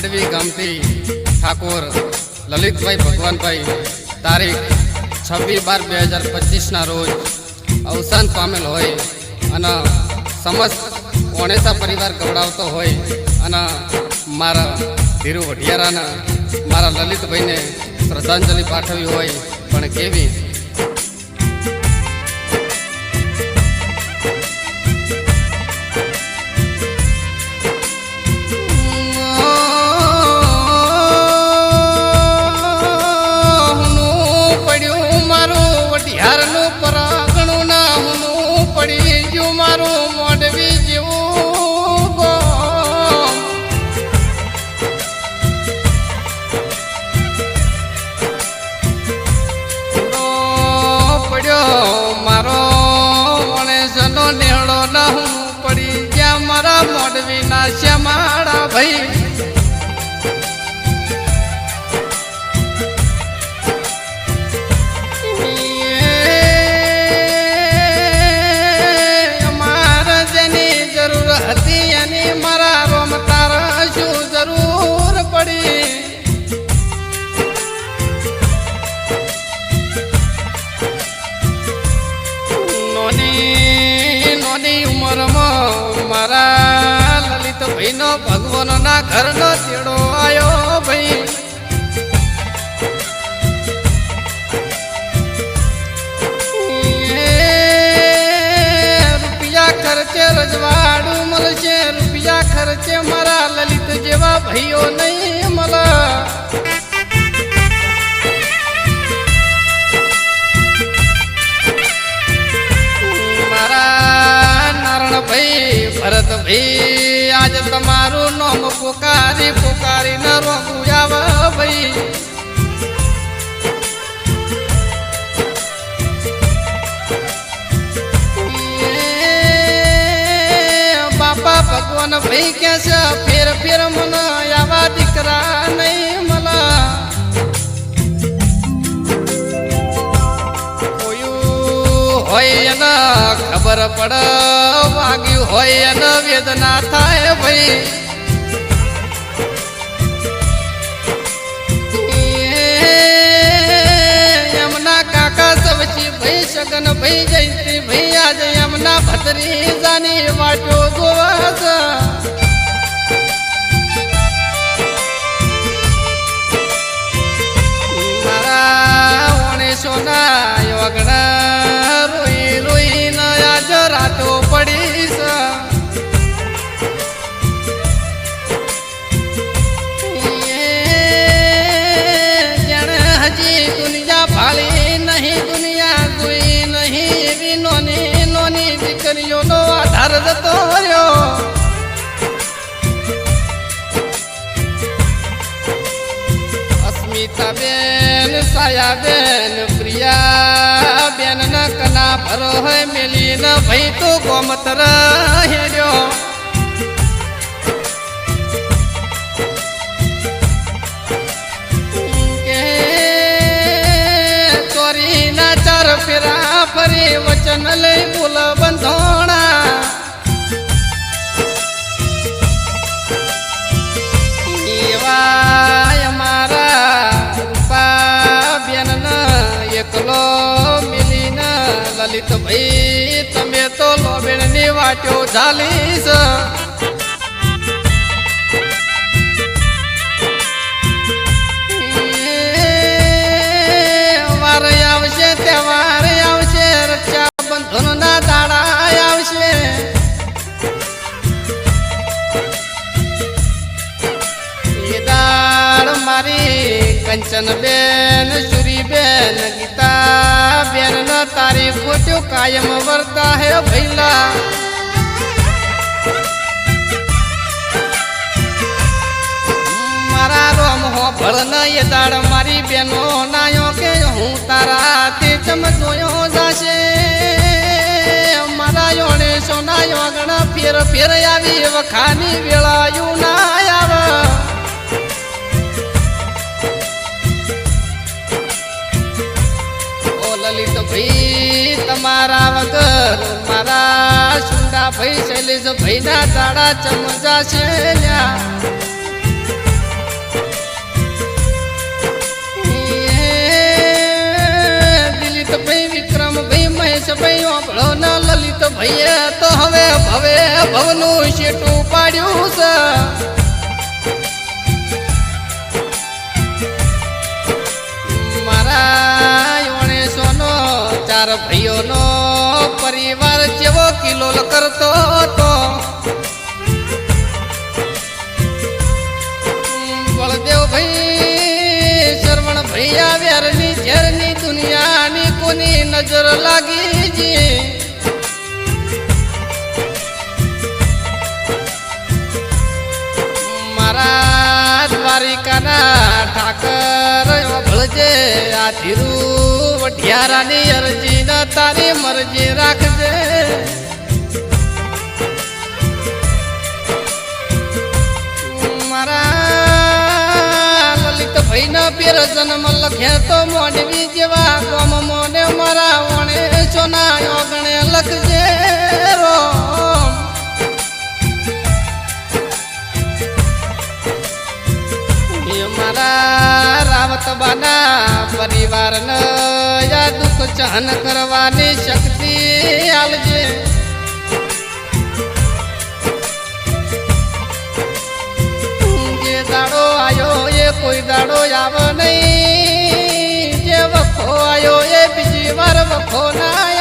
માંડવી ગામથી ઠાકોર લલિતભાઈ ભગવાનભાઈ તારીખ છવ્વીસ બાર બે હજાર પચીસના રોજ અવસાન પામેલ હોય અને સમસ્ત ઓણેસા પરિવાર ગવડાવતો હોય અને મારા ધીરુ વઢિયારાના, મારા લલિતભાઈને શ્રદ્ધાંજલિ પાઠવી હોય પણ કેવી મારો ગણેશનો નેહડો ન હું પડી ગયા મારા મોઢવી ના શ્યામાળા ભાઈ ભગવાનના ઘરનો તેડો આયો ભાઈ. રૂપિયા ખર્ચે રજવાડું મળશે, રૂપિયા ખર્ચે મારા લલિત જેવા ભાઈઓ નહીં. તમારું નામ પોકારી પોકારી ન રોકું આવે ભાઈ બાપા ભગવાન ભાઈ કે છે, ફેર ફેર મન આવા દીકરા નહીં મળા. હોય એને ખબર પડ વાગ્યું હોય વેદના થાય ભાઈ એમના કાકા સવચી ભાઈ, સગન ભાઈ, જયંતી ભાઈ, આજે એમના ભત્રી જાની વાટો છે. મારા ઓણેસોના યોગણા આધાર જતો રહ્યો અસ્મિતા બેન, સાયા બેન, પ્રિયા બેન ના કલા ભરો હોય મેલી ન ભાઈ તો ગોમતર ના ફરી વચન લઈ બોલ બંધોણા. લલિત ભાઈ તમે તો લોબેણની વાટો ઝાલીશ. કંચન બેન સુરી બેન, ગીતા બેન ન તારી ખોટ્યું કાયમ વર્તા હે ભૈલા. મારા રોમ હો ભળ એ દાડ મારી બેનો નાયો કે હું તારા તે ચમ જોયો જાશે. મારા યોણે સોના યોગણા ફેર ફેર આવી વખાની વેળાયું ના તમારા વગર મારા સુંડા ભાઈ શૈલેષ ભાઈ ના તાળા ચમચા છે દિલીપ ભાઈ, વિક્રમ ભાઈ, મહેશ ભાઈ ઓબળો ના લલિત ભાઈએ તો હવે ભવે ભવનું શેટું પાડ્યું છે. પરિવાર જેવો કિલોલ કરતો હતો. બળદેવ ભૈયા વેરની દુનિયાની કોની નજર લાગી છે મારા દ્વારિકાના ઠાકર, ભળજે આ ધીરુ વઢિયારાની અરજી ન તારી મરજી રાખજે મારા લલિત ભાઈના પેર જન્મ લખે તો મોડવી જેવા કોમ મોને મારા વણે સોના ઓગણે લખજે એ મારા રાવત બાના પરિવારને યા દુઃખ સહન કરવાની શક્તિ આલજે. જે દાડો આવ્યો એ કોઈ દાડો આવ નહીં. જે વખો આવ્યો એ બીજી વાર વખો ના